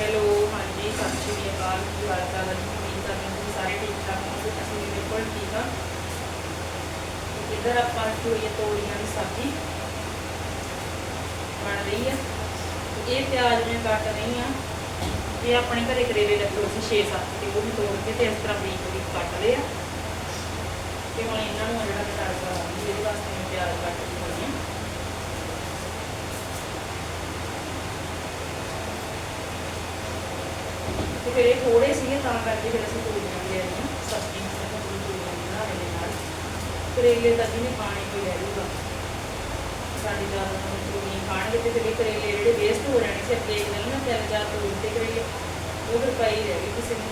Hello, ਹਾਂਜੀ, ਸਤਿ ਸ਼੍ਰੀ ਅਕਾਲ, ਕੀ ਹਾਲ ਚਾਲ ਹੈ? ਉਮੀਦ ਕਰਦੀ ਹਾਂ ਸਾਰੇ ਠੀਕ ਠਾਕ ਹੋਵੋਗੇ ਅਸੀਂ ਬਿਲਕੁਲ ਠੀਕ ਹਾਂ ਤੇ ਆਪਾਂ ਰੱਖੀ ਤੋਰੀਆਂ ਦੀ ਸਬਜ਼ੀ ਬਣ ਰਹੀ ਹੈ ਇਹ ਪਿਆਜ਼ ਮੈਂ ਕੱਟ ਰਹੀ ਹਾਂ। ਇਹ ਆਪਣੇ ਘਰੇ ਕਰੇਲੇ ਲੱਗੇ ਸੀ 6-7 ਤੇ ਉਹ ਵੀ ਤੋੜ ਕੇ ਤੇ ਇਸ ਤਰ੍ਹਾਂ ਬਰੀਕ ਬਰੀਕ ਕੱਟ ਲਏ ਆ। ਤੇ ਹੁਣ ਇਹਨਾਂ ਨੂੰ ਜਿਹੜਾ ਮੈਂ ਤੜਕਾ ਲਾਉਂਗੀ ਇਹਦੇ ਵਾਸਤੇ ਮੈਂ ਪਿਆਜ਼ ਕੱਟ ਕੇ ਹੋਈ ਹਾਂ ਤੇ ਫਿਰ ਇਹ ਥੋੜੇ ਸੀਗੇ, ਤਾਂ ਕਰਕੇ ਫਿਰ ਅਸੀਂ ਤੋਰੀਆਂ ਲੈ ਆਈਆਂ ਸਬਜ਼ੀ ਨੂੰ ਤਾਂ ਬਣਾ ਲੈਣੇ ਨਾਲ ਕਰੇਲੇ ਤਾਂ ਜਿਹਨੇ ਪਾਣੀ ਕੋਈ ਲੈ ਲੂਗਾ ਸਾਡੇ ਜ਼ਿਆਦਾ ਤਾਂ ਤੋਰੀਆਂ ਖਾਣਗੇ ਤੇ ਫਿਰ ਇਹ ਕਰੇਲੇ ਜਿਹੜੇ ਵੇਸਟ ਹੋ ਜਾਣੇ ਸੀ ਅੱਗੇ ਇੱਕ ਦਿਨ ਨਾ ਤਿੰਨ ਚਾਰ ਤੋੜ ਤੇ ਕਰੇਲੇ ਉਹ ਫਿਰ ਪਈ ਰਹਿ ਗਏ ਕਿਸੇ ਨੇ।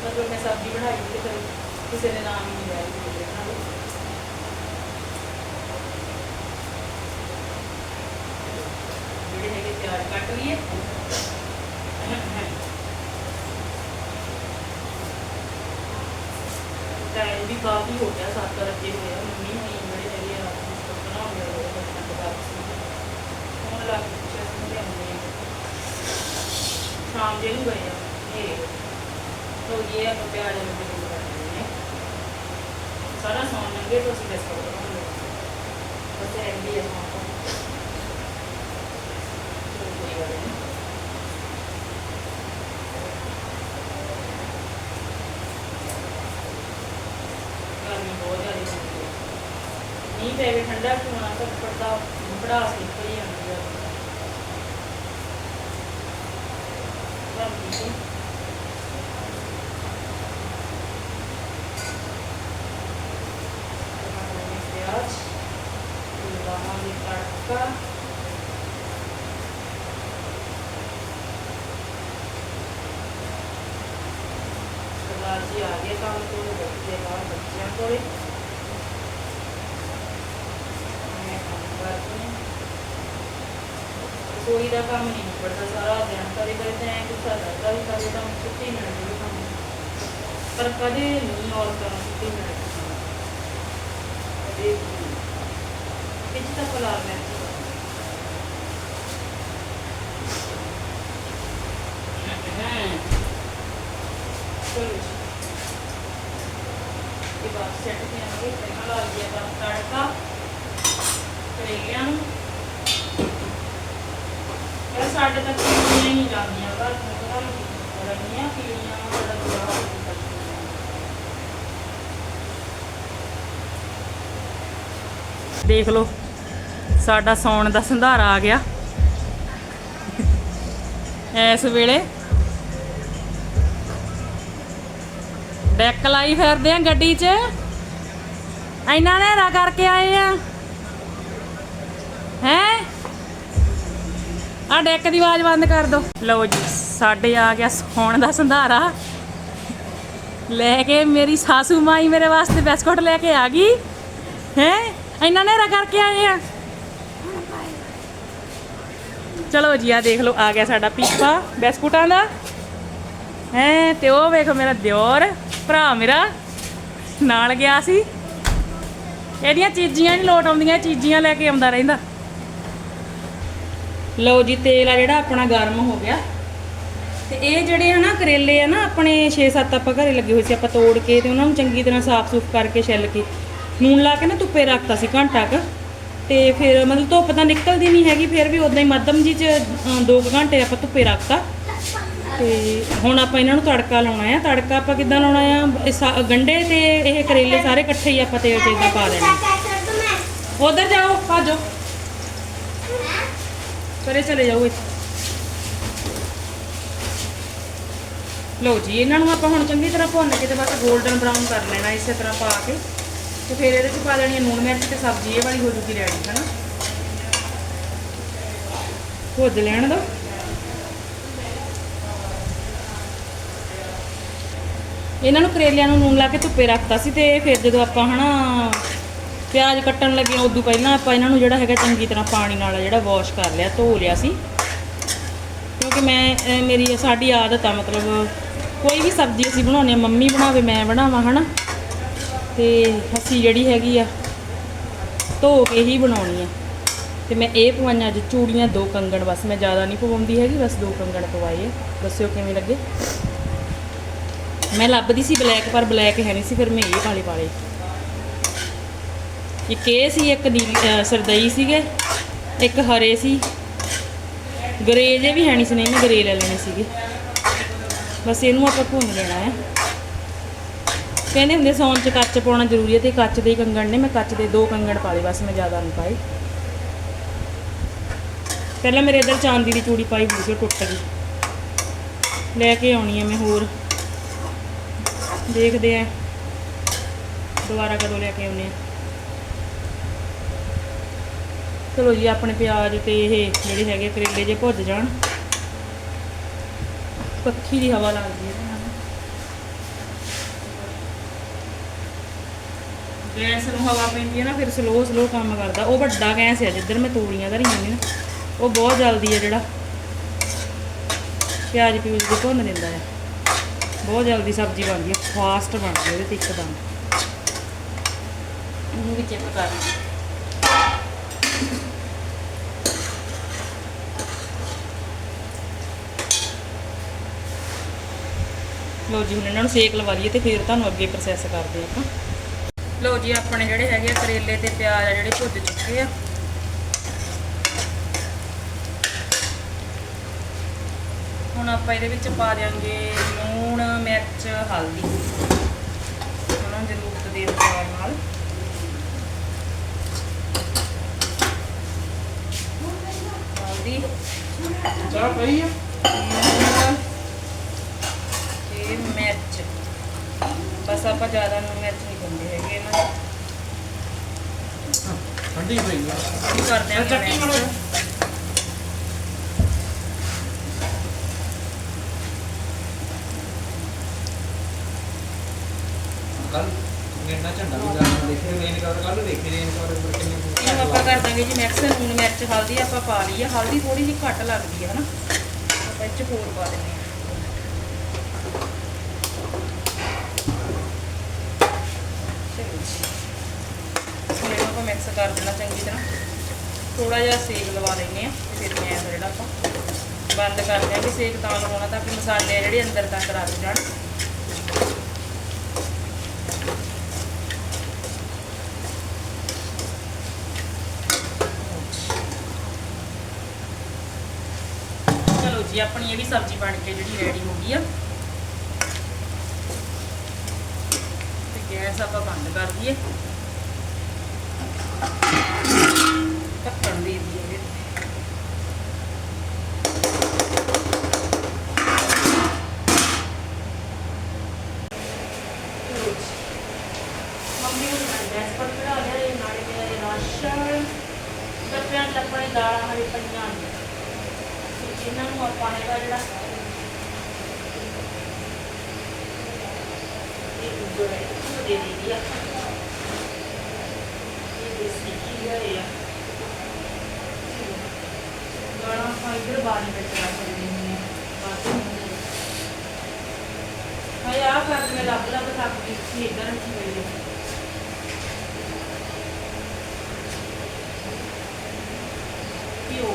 ਮਤਲਬ ਮੈਂ ਸਬਜ਼ੀ ਬਣਾਈ ਤੇ ਫਿਰ ਕਿਸੇ ਨੇ ਨਾਮ ਹੀ ਨਹੀਂ ਲਿਆ ਕਰੇਲੇ ਬਣਾ ਜਿਹੜੇ ਹੈਗੇ ਪਿਆਜ਼ ਕੱਟ ਲਈਏ ਟਾਈਮ ਵੀ ਕਾਫੀ ਹੋ ਗਿਆ, ਸੱਤ ਰੱਜੇ ਹੋਏ ਆ, ਮੰਮੀ ਹੋਣੀ ਜਿਹੜੇ ਹੈਗੇ ਆ ਬਣਾਉਂਦੇ ਆ, ਉਹ ਬੱਚਿਆਂ ਦੇ ਬਾਅਦ ਹੁਣ ਲੱਗ ਪਿੱਛੇ ਅਸੀਂ ਲਿਆਉਂਦੇ ਆ ਸ਼ਾਮ ਜੇ ਨੂੰ ਗਏ ਆ ਇਹ ਤੋ ਇਹ ਆਪਾਂ ਪਿਆਜ਼ ਨੂੰ ਵੀ ਕਰ ਦਿੰਦੇ ਆ ਸਾਰਾ ਸੌਣ ਲੰਗੇ ਤੋਂ ਅਸੀਂ ਬਿਸਕੁਟ ਬਣਾਉਂਦੇ ਆ ਬਸ ਰਹਿੰਦੀ ਹੈ ਸੌਣ ਤੋਂ ਚਲੋ ਕੋਈ ਗੱਲ ਨਹੀਂ ਗਰਮੀ ਬਹੁਤ ਜ਼ਿਆਦਾ ਹੁੰਦੀ ਹੈ ਮੀਂਹ ਠੰਡਾ ਕਿਉਂ ਤਾਂ ਪੜਦਾ ਪੜਾਸ ਨਿਕਲ ਹੀ ਆਉਂਦੀ ਹੈ ਗਰਮੀ ਸੀ। ਟਮਾਟਰ ਦੇ ਪਿਆਜ਼ ਤੇ ਜੀ ਆ ਗਏ ਕੰਮ ਤੋਂ ਬੱਚੇ ਬਾਹਰ ਬੱਚਿਆਂ ਕੋਲੇ ਮੈਂ ਕੰਮ ਕਰਦੀ ਹਾਂ ਕੋਈ ਦਾ ਕੰਮ ਨਹੀਂ ਨਿਬੜਦਾ, ਸਾਰਾ ਦਿਨ ਕਦੇ ਕਦੇ ਤਾਂ ਐਂ ਗੁੱਸਾ ਕਰਦਾ ਵੀ ਕਦੇ ਤਾਂ ਛੁੱਟੀ ਮਿਲਦੀ ਹੈ ਕੰਮ ਪਰ ਕਦੇ ਨਹੀਂ ਔਰਤਾਂ ਨੂੰ ਛੁੱਟੀ ਮਿਲਦੀ ਕਦੇ ਵਿੱਚ ਤਾਂ ਪਲਾ ਮੈਂ ਇਹ ਬਾਤ ਸੈੱਟ ਤੇ ਪਹਿਲਾਂ ਲਾ ਲਿਆ ਤਾਂ ਤੜਕਾ। ਕਰੇਲਿਆਂ ਨੂੰ। ਇਹ ਸਾਡੇ ਤੱਕ ਪੀਲੀਆਂ ਹੀ ਜਾਂਦੀਆਂ। ਘਰ ਤੋਂ ਪਤਾ ਨਹੀਂ ਰੰਗੀਆਂ ਪੀਲੀਆਂ ਸਾਡਾ ਬੁਰਾ ਹਾਲ ਕੀਤਾ ਦੇਖ ਲਓ, ਸਾਡਾ ਸੌਣ ਦਾ ਸੰਧਾਰਾ ਆ ਗਿਆ। ਇਸ ਵੇਲੇ ਡੈਕ ਲਾਈ ਫਿਰਦੇ ਆ ਗੱਡੀ 'ਚ। ਇੰਨਾ ਨੇਰਾ ਕਰਕੇ ਆਏ ਆ। ਹੈ? ਆ ਡੈਕ ਦੀ ਆਵਾਜ਼ ਬੰਦ ਕਰ ਦੋ। ਲਓ ਜੀ, ਸਾਡੇ ਆ ਗਿਆ ਸੌਣ ਦਾ ਸੰਧਾਰਾ। ਲੈ ਕੇ ਮੇਰੀ ਸਾਸੂ ਮਾਈ ਮੇਰੇ ਵਾਸਤੇ ਬਿਸਕੁਟ ਲੈ ਕੇ ਆ ਗਈ। ਹੈ? ਇੰਨਾ ਨੇਰਾ ਕਰਕੇ ਆਏ ਆ। ਚਲੋ ਜੀ, ਆ ਦੇਖ ਲਓ, ਆ ਗਿਆ ਸਾਡਾ ਪੀਪਾ ਬਿਸਕੁਟਾਂ ਦਾ। ਹੈ, ਤੇ ਉਹ ਵੇਖੋ ਮੇਰਾ ਦਿਓਰ ਭਰਾ ਮੇਰਾ ਨਾਲ ਗਿਆ ਸੀ। ਇਹਦੀਆਂ ਚੀਜ਼ੀਆਂ ਨਹੀਂ ਲੋਟ ਆਉਂਦੀਆਂ, ਇਹ ਚੀਜ਼ੀਆਂ ਲੈ ਕੇ ਆਉਂਦਾ ਰਹਿੰਦਾ। ਲਓ ਜੀ, ਤੇਲ ਆ ਜਿਹੜਾ ਆਪਣਾ ਗਰਮ ਹੋ ਗਿਆ। ਤੇ ਇਹ ਜਿਹੜੇ ਹਨਾ ਕਰੇਲੇ ਆ ਨਾ, ਆਪਣੇ 6-7 ਆਪਾਂ ਘਰੇ ਲੱਗੇ ਹੋਏ ਸੀ, ਆਪਾਂ ਤੋੜ ਕੇ ਤੇ ਉਹਨਾਂ ਨੂੰ ਚੰਗੀ ਤਰ੍ਹਾਂ ਸਾਫ਼-ਸੂਫ ਕਰਕੇ ਛਿੱਲ ਕੇ ਨੂਨ ਲਾ ਕੇ ਨਾ ਧੁੱਪੇ ਰੱਖਤਾ ਸੀ ਘੰਟਾ ਕੁ। ਤੇ ਫਿਰ ਮਤਲਬ ਧੁੱਪ ਤਾਂ ਨਿਕਲਦੀ ਨਹੀਂ ਹੈਗੀ, ਫਿਰ ਵੀ ਉਦਾਂ ਹੀ ਮੱਧਮ ਜੀ ਚ 2 ਘੰਟੇ ਆਪਾਂ ਧੁੱਪੇ ਰੱਖਤਾ। ਤੇ ਹੁਣ ਆਪਾਂ ਇਹਨਾਂ ਨੂੰ ਤੜਕਾ ਲਾਉਣਾ ਆ। ਤੜਕਾ ਆਪਾਂ ਕਿੱਦਾਂ ਲਾਉਣਾ ਆ? ਇਹ ਸਾ- ਗੰਢੇ ਤੇ ਇਹ ਕਰੇਲੇ ਸਾਰੇ ਇਕੱਠੇ ਹੀ ਆਪਾਂ ਤੇਲ 'ਚ ਇਦਾਂ ਪਾ ਦੇਣੇ। ਉਧਰ ਜਾਓ, ਭਾਜੋ। ਪਰੇ ਚਲੇ ਜਾਓ ਇੱਥੇ ਲਓ ਜੀ ਇਹਨਾਂ ਨੂੰ ਆਪਾਂ ਹੁਣ ਚੰਗੀ ਤਰ੍ਹਾਂ ਭੁੰਨ ਕੇ ਤੇ ਬਸ 골ਡਨ ਬਰਾਊਨ ਕਰ ਲੈਣਾ ਇਸੇ ਤਰ੍ਹਾਂ ਪਾ ਕੇ ਤੇ ਫਿਰ ਇਹਦੇ 'ਚ ਪਾ ਦੇਣੀ ਹੈ ਮਿਰਚ ਤੇ ਸਬਜ਼ੀ ਇਹ ਵਾਲੀ ਹੋ ਜੂਗੀ ਰੈਡੀ ਹਨਾ ਭੁੱਜ ਲੈਣ ਦੋ ਇਹਨਾਂ ਨੂੰ ਕਰੇਲਿਆਂ ਨੂੰ ਨੂਨ ਲਾ ਕੇ ਧੁੱਪੇ ਰੱਖਤਾ ਸੀ ਤੇ ਫਿਰ ਜਦੋਂ ਆਪਾਂ ਹਨਾ ਪਿਆਜ਼ ਕੱਟਣ ਲੱਗੇ ਉਦੋਂ ਪਹਿਲਾਂ ਆਪਾਂ ਇਹਨਾਂ ਨੂੰ ਜਿਹੜਾ ਹੈਗਾ ਚੰਗੀ ਤਰ੍ਹਾਂ ਪਾਣੀ ਨਾਲ ਜਿਹੜਾ ਵਾਸ਼ ਕਰ ਲਿਆ, ਧੋ ਲਿਆ ਸੀ। ਕਿਉਂਕਿ ਮੈਂ ਮੇਰੀ ਸਾਡੀ ਆਦਤ ਆ, ਮਤਲਬ ਕੋਈ ਵੀ ਸਬਜ਼ੀ ਅਸੀਂ ਬਣਾਉਂਦੇ ਆ ਮੰਮੀ ਬਣਾਵੇ, ਮੈਂ ਬਣਾਵਾਂ, ਹਨਾ। ਤੇ ਅਸੀਂ ਜਿਹੜੀ ਹੈਗੀ ਆ, ਧੋ ਕੇ ਹੀ ਬਣਾਉਣੀ ਆ। ਤੇ ਮੈਂ ਇਹ ਪਵਾਈਆਂ ਅੱਜ ਚੂੜੀਆਂ, ਦੋ ਕੰਗਣ, ਬਸ ਮੈਂ ਜ਼ਿਆਦਾ ਨਹੀਂ ਪਵਾਉਂਦੀ ਹੈਗੀ, ਬਸ ਦੋ ਕੰਗਣ ਪਵਾਏ ਆ। ਦੱਸਿਓ ਕਿਵੇਂ ਲੱਗੇ? ਮੈਂ ਲੱਭਦੀ ਸੀ ਬਲੈਕ, ਪਰ ਬਲੈਕ ਹੈ ਨਹੀਂ ਸੀ, ਫਿਰ ਮੈਂ ਇਹ ਵਾਲੇ ਵਾਲੇ ਇੱਕ ਇਹ ਸੀ, ਇੱਕ ਨੀਲੀ ਸਰਦਈ ਸੀਗੇ, ਇੱਕ ਹਰੇ ਸੀ। ਗਰੇ ਜੇ ਵੀ ਹੈ ਨਹੀਂ ਸੀ, ਨਹੀਂ, ਮੈਂ ਗਰੇ ਲੈ ਲੈਣੇ ਸੀਗੇ। ਬਸ ਇਹਨੂੰ ਆਪਾਂ ਭੁੰਨ ਲੈਣਾ ਹੈ। ਕਹਿੰਦੇ ਹੁੰਦੇ ਸੌਣ ਚ ਕੱਚ ਪਾਉਣਾ ਜ਼ਰੂਰੀ ਹੈ ਤੇ ਕੱਚ ਦੇ ਕੰਗਣ ਨੇ, ਮੈਂ ਕੱਚ ਦੇ ਦੋ ਕੰਗਣ ਪਾ ਲਏ, ਬਸ ਮੈਂ ਜ਼ਿਆਦਾ ਨਹੀਂ ਪਾਏ। ਪਹਿਲਾਂ ਮੇਰੇ ਇਧਰ ਚਾਂਦੀ ਦੀ ਚੂੜੀ ਪਾਈ ਹੋਈ ਸੀ ਟੁੱਟ ਗਈ। ਲੈ ਕੇ ਆਉਣੀ ਹੈ ਮੈਂ ਹੋਰ। ਦੇਖਦੇ ਆ। ਦੁਬਾਰਾ ਕਦੋਂ ਲੈ ਕੇ ਆਉਨੇ ਆ। ਚਲੋ ਜੀ, ਆਪਣੇ ਪਿਆਜ਼ ਤੇ ਇਹ ਜਿਹੜੇ ਹੈਗੇ ਕਰੇਲੇ ਜੇ ਭੁੱਜ ਜਾਣ। ਪੱਖੀ ਦੀ ਹਵਾ ਲੱਗਦੀ ਹੈ ਗੈਸ ਨੂੰ ਹਵਾ ਪੈਂਦੀ ਹੈ ਨਾ, ਫਿਰ ਸਲੋ ਸਲੋ ਕੰਮ ਕਰਦਾ। ਉਹ ਵੱਡਾ ਗੈਸ ਹੈ, ਜਿੱਧਰ ਮੈਂ ਤੋੜੀਆਂ ਧਰੀਆਂ ਨੇ ਨਾ, ਉਹ ਬਹੁਤ ਜਲਦੀ ਹੈ ਜਿਹੜਾ। ਪਿਆਜ਼ ਪਿਊਜ਼ ਦੇ ਭੁੰਨ ਦਿੰਦਾ ਹੈ। ਬਹੁਤ ਜਲਦੀ ਸਬਜ਼ੀ ਬਣਦੀ ਹੈ ਫਾਸਟ ਬਣਦੀ ਹੈ, ਉਹਦੇ ਤੇ ਇੱਕਦਮ ਇਹਨੂੰ ਵੀ ਚੈੱਕ ਕਰ ਲੋ ਜੀ ਹੁਣ ਇਹਨਾਂ ਨੂੰ ਸੇਕ ਲਵਾ ਲਈਏ ਤੇ ਫਿਰ ਤੁਹਾਨੂੰ ਅੱਗੇ ਪ੍ਰੋਸੈਸ ਕਰਦੇ ਆਪਾਂ। ਲੋ ਜੀ ਆਪਣੇ ਜਿਹੜੇ ਹੈਗੇ ਆ ਕਰੇਲੇ ਤੇ ਪਿਆਜ਼ ਆ ਜਿਹੜੇ ਭੁੱਜ ਚੁੱਕੇ ਆ। ਹੁਣ ਆਪਾਂ ਇਹਦੇ ਵਿੱਚ ਪਾ ਦਿਆਂਗੇ ਲੂਣ ਮਿਰਚ ਹਲਦੀ। ਉਹਨਾਂ ਜ਼ਰੂਰਤ ਦੇ ਅਨੁਸਾਰ ਨਾਲ। ਹਲਦੀ। ਚਾਹ ਪਈ ਆ ਲੂਣ ਤੇ ਮਿਰਚ ਬਸ ਆਪਾਂ ਜ਼ਿਆਦਾ ਨੂੰ ਮਿਰਚ ਨਹੀਂ ਪਾਉਂਦੇ ਹੈਗੇ ਇਹਨਾਂ ਚ ਠੰਡੀ ਪਈ ਆ। ਕੀ ਕਰਦੇ ਆ ਚੱਕੀ ਬਣਾਓ। ਕੱਲ ਮੇਰਾ ਝੰਡਾ ਵੀ ਜਾਣਾ ਦੇਖੇ ਰੇਨ ਕਵਰ ਕੱਲ ਦੇਖੇ ਰੇਨ ਕਵਰ ਉੱਪਰ ਕਿੰਨੇ ਇਹਨੂੰ ਆਪਾਂ ਕਰ ਦਾਂਗੇ ਜੀ ਮਿਕਸ ਲੂਣ ਮਿਰਚ ਹਲਦੀ ਆਪਾਂ ਪਾ ਲਈ ਆ ਹਲਦੀ ਥੋੜੀ ਜਿਹੀ ਘੱਟ ਲੱਗਦੀ ਹੈ ਹਨਾ। ਆਪਾਂ ਇਹ ਚ ਹੋਰ ਪਾ ਦਿੰਦੇ ਹਾਂ ਚਲੋ ਜੀ ਹੁਣ ਇਹਨੂੰ ਆਪਾਂ ਮਿਕਸ ਕਰ ਦੇਣਾ ਚੰਗੀ ਤਰ੍ਹਾਂ। ਥੋੜਾ ਜਿਹਾ ਸੇਕ ਲਵਾ ਲੈਂਦੇ ਆ ਫਿਰ ਮੈਂ ਜਿਹੜਾ ਆਪਾਂ ਬੰਦ ਕਰ ਦਿਆਂਗੇ ਸੇਕ ਤਾਂ ਲਵਾਉਣਾ ਤਾਂ ਕਿ ਮਸਾਲੇ ਜਿਹੜੇ ਅੰਦਰ ਤੱਕ ਰਲ ਜਾਣ। ਚਲੋ ਜੀ, ਆਪਣੀ ਇਹ ਵੀ ਸਬਜ਼ੀ ਬਣ ਕੇ ਜਿਹੜੀ ਰੈਡੀ ਹੋ ਗਈ ਆ। ਤੇ ਗੈਸ ਆਪਾਂ ਬੰਦ ਕਰ ਦਈਏ ਢੱਕਣ ਦੇ ਦਈਏ ਇਹਦੇ ਤੇ। ਚਲੋ ਜੀ। ਮੰਮੀ ਨੂੰ ਮੈਂ ਗੈਸ ਪਰ ਚੜਾ ਲਿਆ ਇਹ ਨਾਲੇ ਮੇਰਾ ਇਹ ਰਾਸ਼ਨ ਬੱਚਿਆਂ ਚ ਆਪਣੇ ਦਾਲਾਂ ਹਰੀ ਪਈਆਂ ਨੇ ਤੇ ਇਹਨਾਂ ਨੂੰ ਆਪਾਂ ਇਹਦਾ ਜਿਹੜਾ ਇਹ ਦੂਜਾ ਹੈ ਉਹ ਦੇ ਦੇਈਏ ਆਪਾਂ ਇਹ ਦੇਸੀ ਘੀ ਹੈ ਆ ਗਾਣਾ ਆਪਾਂ ਇੱਧਰ ਬਾਹਰ ਵਿੱਚ ਰੱਖ ਦਿੰਦੇ ਹਾਂ ਬਾਕੀ ਹਾਏ ਆ ਕਰ ਮੈਂ ਲੱਭ ਲੱਭ ਥੱਕ ਗਈ ਸੀ ਇੱਧਰ ਰੱਖੀ ਹੋਈ ਹੈ ਘਿਓ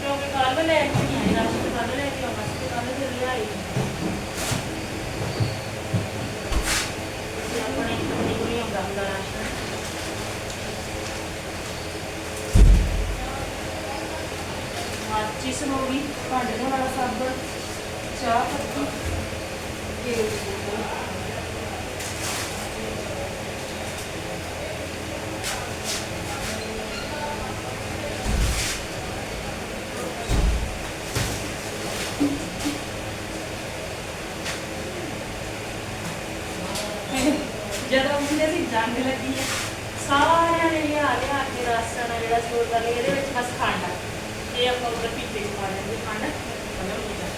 ਕਿਉਂਕਿ ਕੱਲ ਲੈ ਕੇ ਨਹੀਂ ਆਈ ਰਾਸ਼ਨ ਕੱਲ ਲੈ ਕੇ ਆਉਣਾ ਸੀ ਕੱਲ ਫਿਰ ਲਿਆਈ ਤੇ ਆਪਣੇ ਕੰਨੀ ਕੋਲ ਹੀ ਆਉਂਦਾ ਹੁੰਦਾ ਰਾਸ਼ਨ ਮਾਚਿਸ ਹੋ ਗਈ ਭਾਂਡੇ ਧੋਣ ਵਾਲਾ ਸਾਬਣ ਚਾਹ ਪੱਤੀ ਤੇ ਜਦੋਂ ਹੁੰਦੇ ਸੀ ਜੰਗ ਲੱਗੀ ਹੈ, ਸਾਰਿਆਂ ਨੇ ਲਿਆ ਲਿਆ ਕੇ ਰਾਸ਼ਨ ਆ ਜਿਹੜਾ ਸਟੋਰ ਕਰ ਲਿਆ ਇਹਦੇ ਵਿੱਚ ਬਸ ਖੰਡ ਆ। ਇਹ ਆਪਾਂ ਉਧਰ ਪੀਪੇ ਚ ਪਾ ਦਿੰਦੇ ਖੰਡ। ਕਲਰ ਹੋ ਜਾਂਦਾ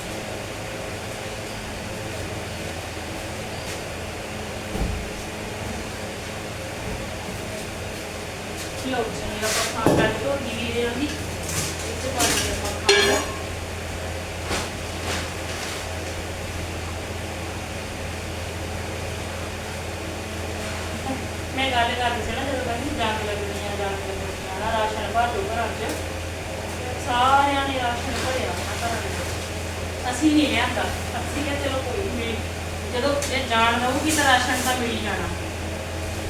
ਲਓ ਜੀ ਆਪਾਂ ਖੰਡ ਕੱਢ ਤੋਂ ਨੀਵੀ 80 ਨਹੀਂ ਲਿਆਂਦਾ 80 ਦਾ ਚਲੋ ਕੋਈ ਮਿਲ ਜਦੋਂ ਇਹ ਜਾਣ ਦਊਗੀ ਤਾਂ ਰਾਸ਼ਨ ਤਾਂ ਮਿਲ ਜਾਣਾ।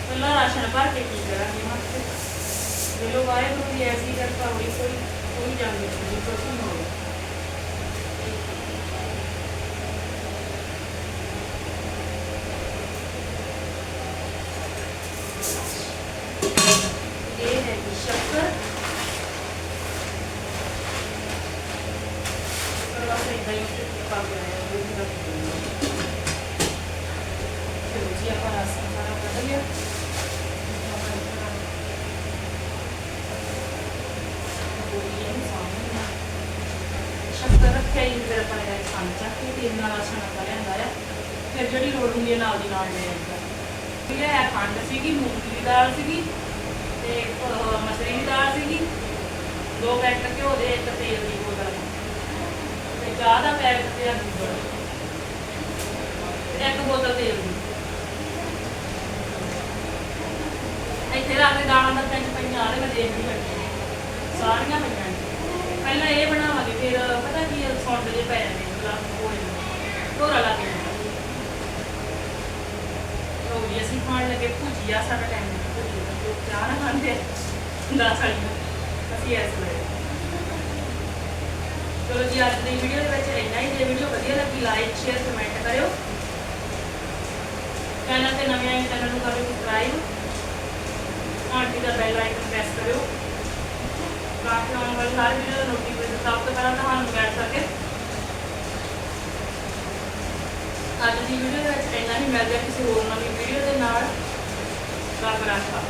ਪਹਿਲਾਂ ਰਾਸ਼ਨ ਭਰ ਕੇ ਕੀ ਕਰਾਂਗੇ ਹਾਂ ਚਲੋ ਵਾਹਿਗੁਰੂ ਦੀ ਐਸੀ ਕਿਰਪਾ ਹੋਈ, ਕੋਈ ਕੋਈ ਜਾਣ ਨਹੀਂ ਕੋਈ ਹੋਵੇ ਹੀ ਪਾ ਕੇ ਆਇਆ ਉਹ ਵੀ ਰੱਖ ਚਲੋ ਜੀ ਆਪਾਂ ਰਸ ਸਾਰਾ ਕੱਢ ਲਿਆ। ਸ਼ੱਕਰ ਰੱਖਿਆ ਹੀ ਫਿਰ ਆਪਾਂ ਨੇ ਖਾਣ ਚੱਕ ਕੇ ਨਾਲ ਰਸਣ ਆਪਾਂ ਲਿਆਂਦਾ ਆ ਫਿਰ ਜਿਹੜੀ ਲੋੜ ਹੁੰਦੀ ਹੈ ਨਾਲ ਦੀ ਨਾਲ ਲੈ ਆਈਦਾ। ਠੀਕ ਹੈ ਖੰਡ ਸੀਗੀ ਮੂੰਗੀ ਦੀ ਦਾਲ ਸੀਗੀ ਤੇ ਅਹ, ਮਸਰੀ ਦੀ ਦਾਲ ਸੀਗੀ। ਦੋ ਪੈਕਟ ਘਿਓ ਦੇ ਇੱਕ ਤੇਲ ਦੀ ਬੋਤਲ ਚਾਹ ਦਾ ਪੈਕਟ ਤੇ ਆ ਦੁੱਧ ਇੱਕ ਬੋਤਲ ਤੇਲ ਦੀ। ਇੱਥੇ ਰੱਖ ਕੇ ਦਾਲਾਂ ਦਾ ਪੈਂਚ ਪਈਆਂ ਆਲੇ ਮੈਂ ਦੇਖਦੀ ਬੈਠੀ ਸਾਰੀਆਂ ਪਈਆਂ ਪਹਿਲਾਂ ਇਹ ਬਣਾਵਾਂਗੇ ਫਿਰ ਪਤਾ ਕੀ ਹੈ, ਸੁੰਡ ਜੇ ਪੈ ਜਾਂਦੇ ਮਤਲਬ ਹੋਏ ਢੋਰਾ ਲਾ ਕੇ ਉਹ ਅਸੀਂ ਖਾਣ ਲੱਗੇ ਭੁਜੀਆ ਸਾਡਾ ਟਾਈਮ ਭੁਜੀਆ ਚਾਹ ਨਾ ਖਾਂਦੇ ਦਸ ਵਾਲੀ ਨੂੰ। ਅਸੀਂ ਐਸ ਵੇ ਚਲੋ ਜੀ, ਅੱਜ ਦੀ ਵੀਡੀਓ ਦੇ ਵਿੱਚ ਇੰਨਾ ਹੀ। ਜੇ ਵੀਡੀਓ ਵਧੀਆ ਲੱਗੀ ਲਾਈਕ ਸ਼ੇਅਰ ਕਮੈਂਟ ਕਰਿਓ। ਚੈਨਲ ਤੇ ਨਵੇਂ ਆਏ ਚੈਨਲ ਨੂੰ ਕਰੋ ਸਬਸਕ੍ਰਾਈਬ ਆਂਟੀ ਦਾ ਬੈਲ ਆਈਕਨ ਪ੍ਰੈਸ ਕਰਿਓ। ਤਾਂ ਕਿ ਆਉਣ ਵਾਲੀ ਹਰ ਵੀਡੀਓ ਦਾ ਨੋਟੀਫਿਕੇਸ਼ਨ ਸਭ ਤੋਂ ਪਹਿਲਾਂ ਤੁਹਾਨੂੰ ਮਿਲ ਸਕੇ। ਅੱਜ ਦੀ ਵੀਡੀਓ ਦੇ ਵਿੱਚ ਇੰਨਾ ਹੀ। ਮਿਲਦੇ ਹਾਂ ਕਿਸੇ ਹੋਰ ਨਵੀਂ ਵੀਡੀਓ ਦੇ ਨਾਲ। ਰੱਬ ਰਾਖਾ।